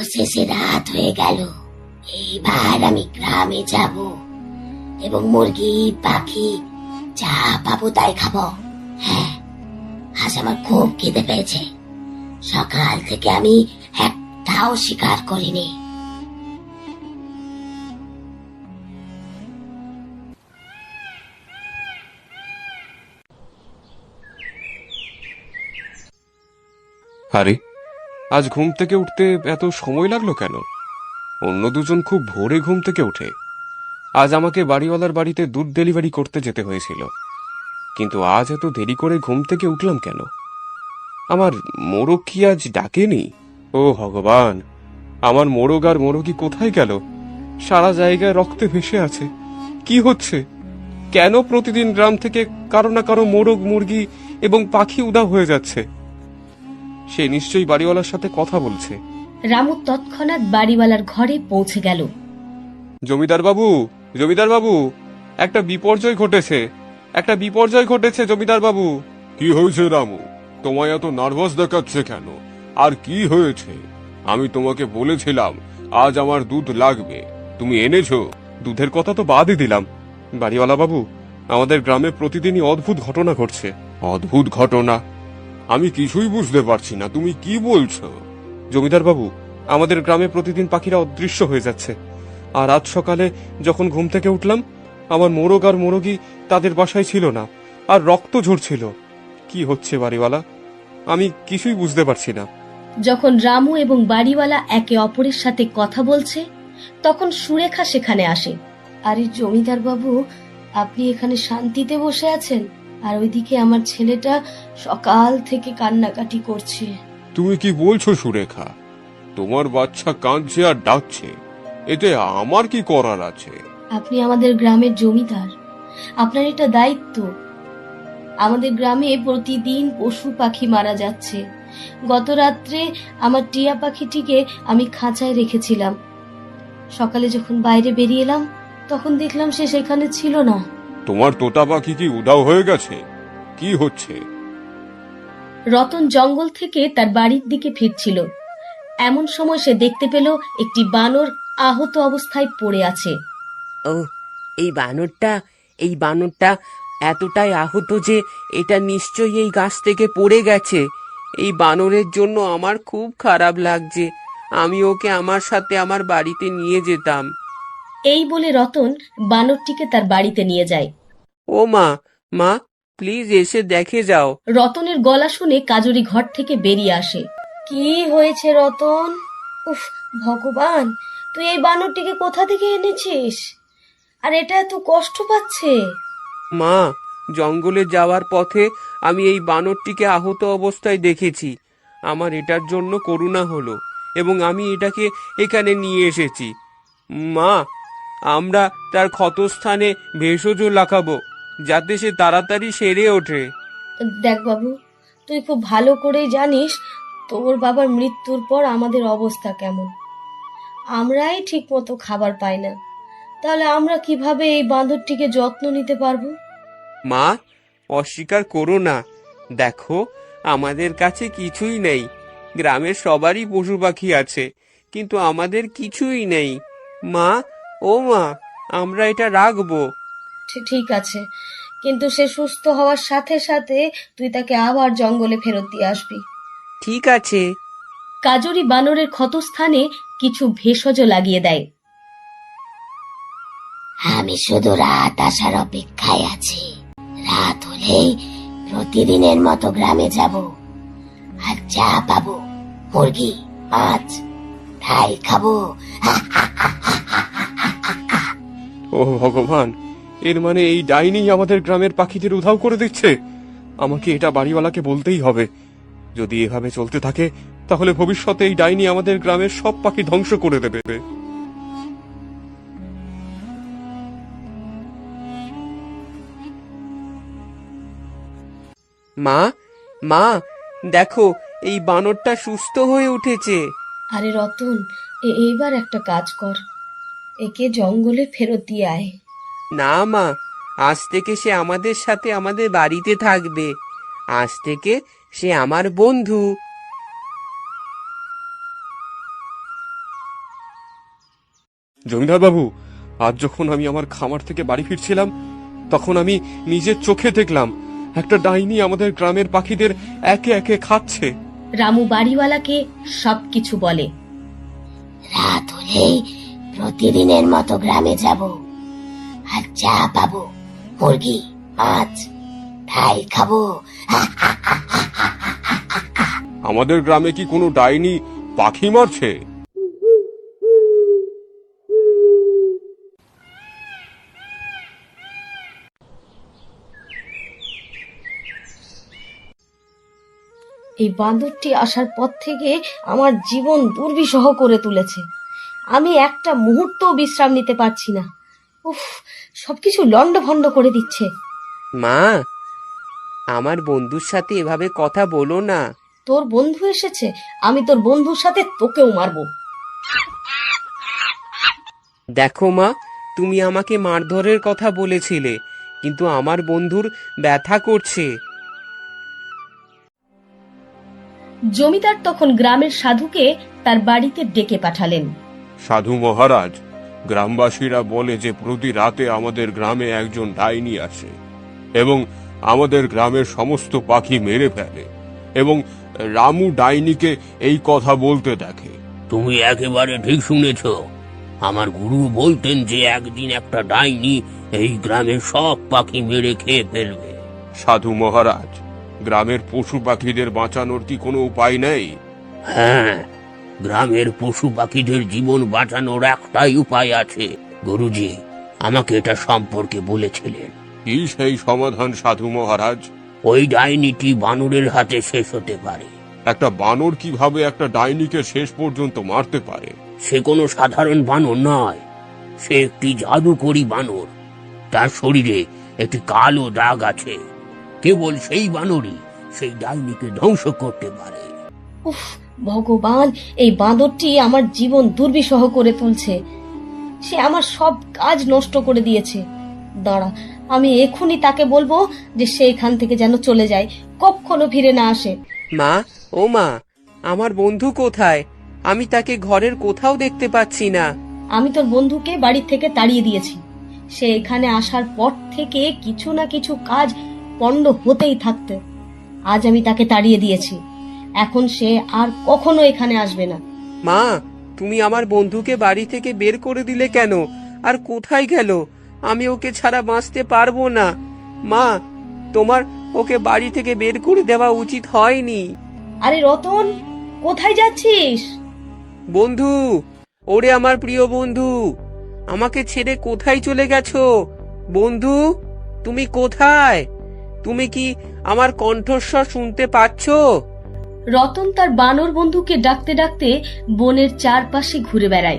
অবশেষে রাত হয়ে গেল। এইবার আমি গ্রামে যাব এবং মুরগি, পাখি যা পাবো তাই খাব। হ্যাঁ আজ আমার খুব খিদে পেয়েছে। সকাল থেকে আমি একটাও শিকার করিনি। আরে আজ ঘুম থেকে উঠতে এত সময় লাগল কেন? অন্য দুজন খুব ভোরে ঘুম থেকে ওঠে। আজ আমাকে বাড়িওয়ালার বাড়িতে দুধ ডেলিভারি করতে যেতে হয়েছিল। কিন্তু আজ এত দেরি করে ঘুম থেকে উঠলাম কেন? আমার মোরগ কি আজ ডাকেনি? ও ভগবান, আমার মোরগ আর মোরগি কোথায় গেল? সারা জায়গায় রক্তে ভেসে আছে। কি হচ্ছে? কেন প্রতিদিন গ্রাম থেকে কারও না কারও মোরগ, মুরগি এবং পাখি উদা হয়ে যাচ্ছে? সে নিশ্চয়ই বাড়িওয়ালার সাথে কথা বলছে। রামু তৎক্ষণাৎ বাড়িওয়ালার ঘরে পৌঁছে গেল। জমিদার বাবু জমিদার বাবু একটা বিপর্যয় ঘটেছে। একটা বিপর্যয় ঘটেছে জমিদার বাবু। কি হয়েছে রামু? তোমায় এত নার্ভাস দেখাচ্ছে কেন? আর কি হয়েছে? আমি তোমাকে বলেছিলাম আজ আমার দুধ লাগবে। তুমি এনেছো? দুধের কথা তো বাদই দিলাম। বাড়িওয়ালা বাবু আমাদের গ্রামে প্রতিদিনই অদ্ভুত ঘটনা ঘটছে। অদ্ভুত ঘটনা? আমি কিছুই বুঝতে পারছি না। তুমি কি বলছো? জমিদার বাবু, আমাদের গ্রামে প্রতিদিন পাখিরা অদৃশ্য হয়ে যাচ্ছে। আর আজ সকালে যখন ঘুম থেকে উঠলাম, আমার মোরগ আর মোরগি তাদের বাসায় ছিল না, আর রক্ত ঝরছিল। কি হচ্ছে বাড়িওয়ালা? আমি কিছুই বুঝতে পারছি না। যখন রামু এবং বাড়িওয়ালা একে অপরের সাথে কথা বলছে, তখন সুরেখা সেখানে আসে। আরে জমিদার বাবু, আপনি এখানে শান্তিতে বসে আছেন? আর ওইদিকে আমার ছেলেটা সকাল থেকে কান্নাকাটি করছে। তুমি কি বলছো সুরেখা? তোমার বাচ্চা কাঁদছে আর ডাকছে। এতে আমার কি করার আছে? আপনি আমাদের গ্রামের জমিদার। আপনার এটা দায়িত্ব। আমাদের গ্রামে প্রতিদিন পশু পাখি মারা যাচ্ছে। গত রাত্রে আমার টিয়া পাখিটিকে আমি খাঁচায় রেখেছিলাম। সকালে যখন বাইরে বেরিয়ে এলাম তখন দেখলাম সে সেখানে ছিল না। তোমার তোতা পাখি কি উদাও হয়ে গেছে? কি হচ্ছে? রতন জঙ্গল থেকে তার বাড়ির দিকে ফিরছিল। এমন সময় সে দেখতে পেল একটি বানর আহত অবস্থায় পড়ে আছে। ও এই বানরটা এই বানরটা এতটাই আহত যে এটা নিশ্চয়ই এই গাছ থেকে পড়ে গেছে। এই বানরের জন্য আমার খুব খারাপ লাগছে। আমি ওকে আমার সাথে আমার বাড়িতে নিয়ে যেতাম। এই বলে রতন বানরটিকে তার বাড়িতে নিয়ে যায়। ও মা মা প্লিজ এসে দেখে যাও। রতনের গলা শুনে কাজরি ঘর থেকে বেরিয়ে আসে। কি হয়েছে রতন? উফ ভগবান তুই এই বানরটিকে কোথা থেকে এনেছিস? আর এটা এত কষ্ট পাচ্ছে। মা জঙ্গলে যাওয়ার পথে আমি এই বানরটিকে আহত অবস্থায় দেখেছি। আমার এটার জন্য করুণা হলো এবং আমি এটাকে এখানে নিয়ে এসেছি। মা আমরা তার ক্ষতস্থানে ভেষজ লাগাবো। যাতে সে তাড়াতাড়ি সেরে ওঠে। দেখ বাবু তুই খুব ভালো করেই জানিস তোর বাবার মৃত্যুর পর আমাদের অবস্থা কেমন। আমরাই ঠিক মতো খাবার পাই না। তাহলে আমরা কীভাবে এই বাঁদরটিকে যত্ন নিতে পারব? মা অস্বীকার করো না। দেখো আমাদের কাছে কিছুই নেই। গ্রামের সবারই পশু পাখি আছে কিন্তু আমাদের কিছুই নেই। মা ও মা আমরা এটা রাখব। ঠিক আছে। কিন্তু সে সুস্থ হওয়ার সাথে সাথে তুই তাকে আবার জঙ্গলে ফেরত দিয়ে আসবি। ঠিক আছে। কাজরি বানরের ক্ষতস্থানে কিছু ভেষজ লাগিয়ে দেয়। আমি শুধু রাত আসার অপেক্ষায় আছি। রাত হলেই প্রতিদিনের মতো গ্রামে যাব। আর যা পাবো মুরগি মাছ তাই খাব। ও ভগবান এর মানে এই ডাইনি আমাদের গ্রামের পাখিদের উধাও করে দিচ্ছে। আমাকে এটা বাড়িওয়ালাকে বলতেই হবে। যদি এভাবে চলতে থাকে তাহলে ভবিষ্যতে এই ডাইনি আমাদের গ্রামের সব পাখি ধ্বংস করে দেবে। মা মা দেখো এই বানরটা সুস্থ হয়ে উঠেছে। আরে রতন এ- এইবার একটা কাজ কর। একে জঙ্গলে ফেরত দিয়ে আয়। না মা আজ থেকে সে আমাদের সাথে আমাদের বাড়িতে থাকবে। আজ থেকে সে আমার বন্ধু। জমিদার বাবু আজ যখন আমি আমার খামার থেকে বাড়ি ফিরছিলাম তখন আমি নিজের চোখে দেখলাম একটা ডাইনি আমাদের গ্রামের পাখিদের একে একে খাচ্ছে। রামু বাড়িওয়ালাকে সবকিছু বলে। রাত হলেই প্রতিদিনের মতো গ্রামে যাব। চা পাবো মুরগি মাছ ডাল খাব। আমাদের গ্রামে কি কোনো ডাইনি পাখি মারছে? এই বান্দরটি আসার পর থেকে আমার জীবন দুর্বিষহ করে তুলেছে। আমি একটা মুহূর্তও বিশ্রাম নিতে পারছি না। উফ সবকিছু লন্ডভন্ড করে দিচ্ছে। মা আমার বন্ধুর সাথে এভাবে কথা বলো না। তোর বন্ধু এসেছে আমি তোর বন্ধুর সাথে তোকেও মারবো। দেখো মা তুমি আমাকে মারধরের কথা বলেছিলে কিন্তু আমার বন্ধুর ব্যথা করছে। জমিদার তখন গ্রামের সাধুকে তার বাড়িতে ডেকে পাঠালেন। সাধু মহারাজ গ্রামবাসীরা বলে যে প্রতি রাতে আমাদের গ্রামে একজন ডাইনি আসে এবং আমাদের গ্রামের সমস্ত পাখি মেরে ফেলে এবং রামু ডাইনিকে এই কথা বলতে দেখে। তুমি একেবারে ঠিক শুনেছ। আমার গুরু বলতেন যে একদিন একটা ডাইনি এই গ্রামের সব পাখি মেরে খেয়ে ফেলবে। সাধু মহারাজ গ্রামের পশু পাখিদের বাঁচানোর কি কোনো উপায় নেই? হ্যাঁ গ্রামের পশু পাখিদের জীবন বাঁচানোর একটাই উপায় আছে গুরুজি। আমাকে এটা সম্পর্কে বলেছিলেন। কি সেই সমাধান সাধু মহারাজ? ওই ডাইনিটি বানরের হাতে শেষ হতে পারে। একটা বানর কীভাবে একটা ডাইনিকে শেষ পর্যন্ত মারতে পারে? সে কোনো সাধারণ বানর নয়। সে একটি জাদুকরী বানর। তার শরীরে একটি কালো দাগ আছে। কেবল সেই বানরই সেই ডাইনিকে ধ্বংস করতে পারে। উফ ভগবান এই বাঁদরটি আমার জীবন দুর্বিষহ করে তুলছে। সে আমার সব কাজ নষ্ট করে দিয়েছে। দাঁড়া আমি এখনই তাকে বলব যে সে এখান থেকে যেন চলে যায় কখনো ফিরে না আসে। মা ও মা আমার বন্ধু কোথায়? আমি তাকে ঘরের কোথাও দেখতে পাচ্ছি না। আমি তোর বন্ধুকে বাড়ি থেকে তাড়িয়ে দিয়েছি। সে এখানে আসার পর থেকে কিছু না কিছু কাজ পণ্ড হতেই থাকতে। আজ আমি তাকে তাড়িয়ে দিয়েছি। এখন সে আর কখনো এখানে আসবে না। মা তুমি আমার বন্ধুকে বাড়ি থেকে বের করে দিলে কেন? আর কোথায় গেল? আমি ওকে ছাড়া বাঁচতে পারব না। মা তোমার ওকে বাড়ি থেকে বের করে দেওয়া উচিত হয়নি। আরে রতন কোথায় যাচ্ছিস? বন্ধু ওরে আমার প্রিয় বন্ধু আমাকে ছেড়ে কোথায় চলে গেছো? বন্ধু তুমি কোথায়? তুমি কি আমার কণ্ঠস্বর শুনতে পাচ্ছো? রতন তার বানর বন্ধুকে ডাকতে ডাকতে বনের চারপাশে ঘুরে বেড়ায়।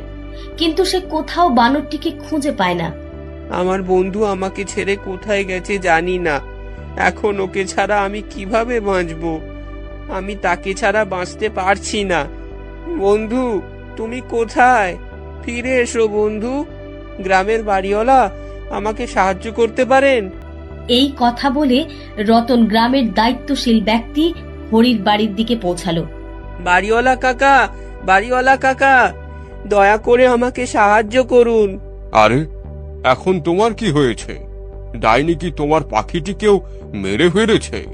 কিন্তু সে কোথাও বানরটিকে খুঁজে পায় না। আমার বন্ধু আমাকে ছেড়ে কোথায় গেছে জানি না। এখন ওকে ছাড়া আমি কীভাবে বাঁচব? আমি তাকে ছাড়া বাঁচতে পারছি না। বন্ধু তুমি কোথায়? ফিরে এসো বন্ধু। গ্রামের বাড়িওয়ালা আমাকে সাহায্য করতে পারেন? এই কথা বলে রতন গ্রামের দায়িত্বশীল ব্যক্তি হরির বাড়ির দিকে পৌঁছালো। বাড়িওয়ালা কাকা বাড়িওয়ালা কাকা দয়া করে আমাকে সাহায্য করুন। আরে এখন তোমার কি হয়েছে? ডাইনি কি তোমার পাখিটিকেও মেরে ফেলেছে?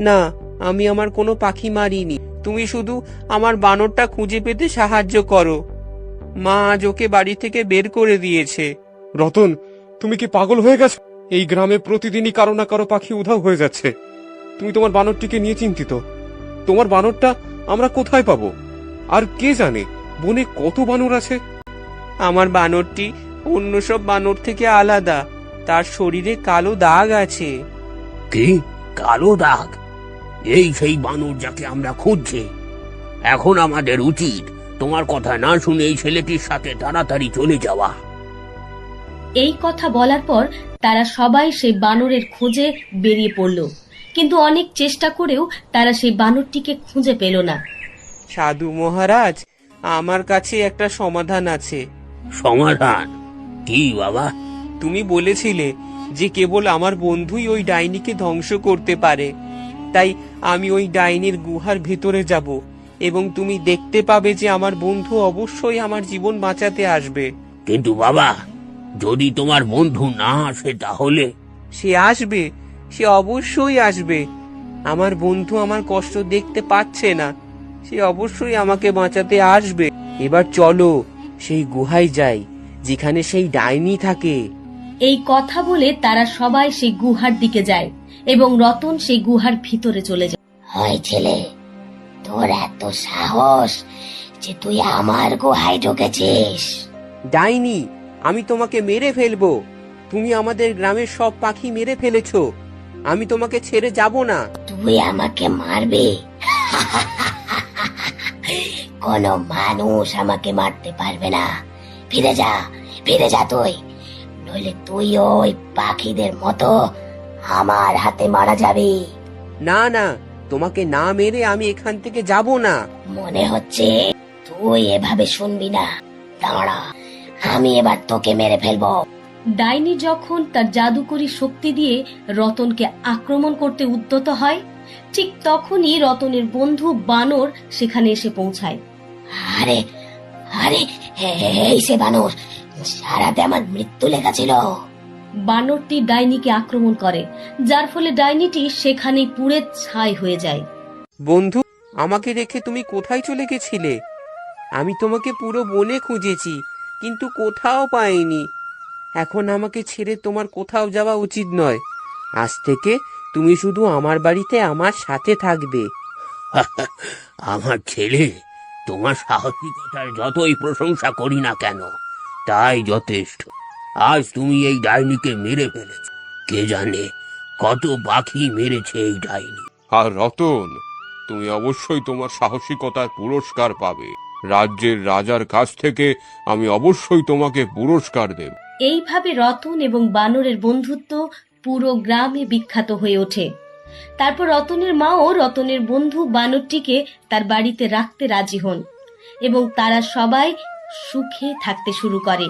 না আমি আমার কোনো পাখি মারিনি। তুমি শুধু আমার বানরটা খুঁজে পেতে সাহায্য করো। মা আজ ওকে বাড়ি থেকে বের করে দিয়েছে। রতন তুমি কি পাগল হয়ে গেছো? এই গ্রামে প্রতিদিনই কারও না কারও পাখি উধাও হয়ে যাচ্ছে। তুমি তোমার বানরটিকে নিয়ে চিন্তিত। তোমার বানরটা আমরা কোথায় পাবো? আর কে জানে বনে কত বানর আছে? আমার বানরটি অন্য সব বানর থেকে আলাদা। তার শরীরে কালো দাগ আছে। কি? কালো দাগ? এই সেই বানর যাকে আমরা খুঁজছি। এখন আমাদের উচিত তোমার কথা না শুনে এই ছেলেটির সাথে তাড়াতাড়ি চলে যাওয়া। এই কথা বলার পর তারা সবাই সেই বানরের খোঁজে বেরিয়ে পড়ল। কিন্তু অনেক চেষ্টা করেও তারা সেই বানরটিকে খুঁজে পেল না। সাধু মহারাজ আমার কাছে একটা সমাধান আছে। সমাধান? কি বাবা? তুমি বলেছিলে যে কেবল আমার বন্ধুই ওই ডাইনিকে ধ্বংস করতে পারে। তাই আমি ওই ডাইনির গুহার ভেতরে যাব এবং তুমি দেখতে পাবে যে আমার বন্ধু অবশ্যই আমার জীবন বাঁচাতে আসবে। কিন্তু বাবা যদি তোমার বন্ধু না আসে তাহলে? সে আসবে সে অবশ্যই আসবে। আমার বন্ধু আমার কষ্ট দেখতে পাচ্ছে না। সে অবশ্যই আমাকে বাঁচাতে আসবে। এবার চলো সেই গুহায় যাই যেখানে সেই ডাইনি থাকে। এই কথা বলে তারা সবাই সেই গুহার দিকে যায় এবং রতন সেই গুহার ভিতরে চলে যায়। হয় ছেলে তোর এত সাহস যে তুই আমার গুহায় ঢুকেছিস। ডাইনি আমি তোমাকে মেরে ফেলব। তুমি আমাদের গ্রামের সব পাখি মেরে ফেলেছো। আমি তোমাকে ছেড়ে যাব না। তুই আমাকে মারবে। কোন মানুষ আমাকে মারতে পারবে না। ফিরে যা ফিরে যা তুই। নইলে তুই ওই পাখিদের মতো আমার হাতে মারা যাবি। না না তোমাকে না মেরে আমি এখান থেকে যাব না। মনে হচ্ছে তুই এভাবে শুনবি না। দাঁড়া আমি এবার তোকে মেরে ফেলব। ডাইনি যখন তার জাদুকরী শক্তি দিয়ে রতনকে আক্রমণ করতে উদ্যত হয় ঠিক তখনই রতনের বন্ধু বানর সেখানে এসে পৌঁছায়। আরে আরে এই সে বানর সারাতে আমার মৃত্যু লেখা ছিল বানরটি ডাইনিকে আক্রমণ করে যার ফলে ডাইনিটি সেখানেই পুড়ে ছাই হয়ে যায়। বন্ধু আমাকে রেখে তুমি কোথায় চলে গেছিলে? আমি তোমাকে পুরো বনে খুঁজেছি কিন্তু কোথাও পাইনি। এখন আমাকে ছেড়ে তোমার কোথাও যাওয়া উচিত নয়। আজ থেকে তুমি শুধু আমার বাড়িতে আমার সাথে থাকবে। আমার ছেলে তোমার সাহসিকতার যতই প্রশংসা করি না কেন তাই যথেষ্ট। আজ তুমি এই ডাইনিকে মেরে ফেলেছ। কে জানে কত পাখি মেরেছে এই ডাইনি। আর রতন তুমি অবশ্যই তোমার সাহসিকতার পুরস্কার পাবে। রাজ্যের রাজার কাছ থেকে আমি অবশ্যই তোমাকে পুরস্কার দেব। এইভাবে রতন এবং বানরের বন্ধুত্ব পুরো গ্রামে বিখ্যাত হয়ে ওঠে। তারপর রতনের মাও রতনের বন্ধু বানরটিকে তার বাড়িতে রাখতে রাজি হন এবং তারা সবাই সুখে থাকতে শুরু করে।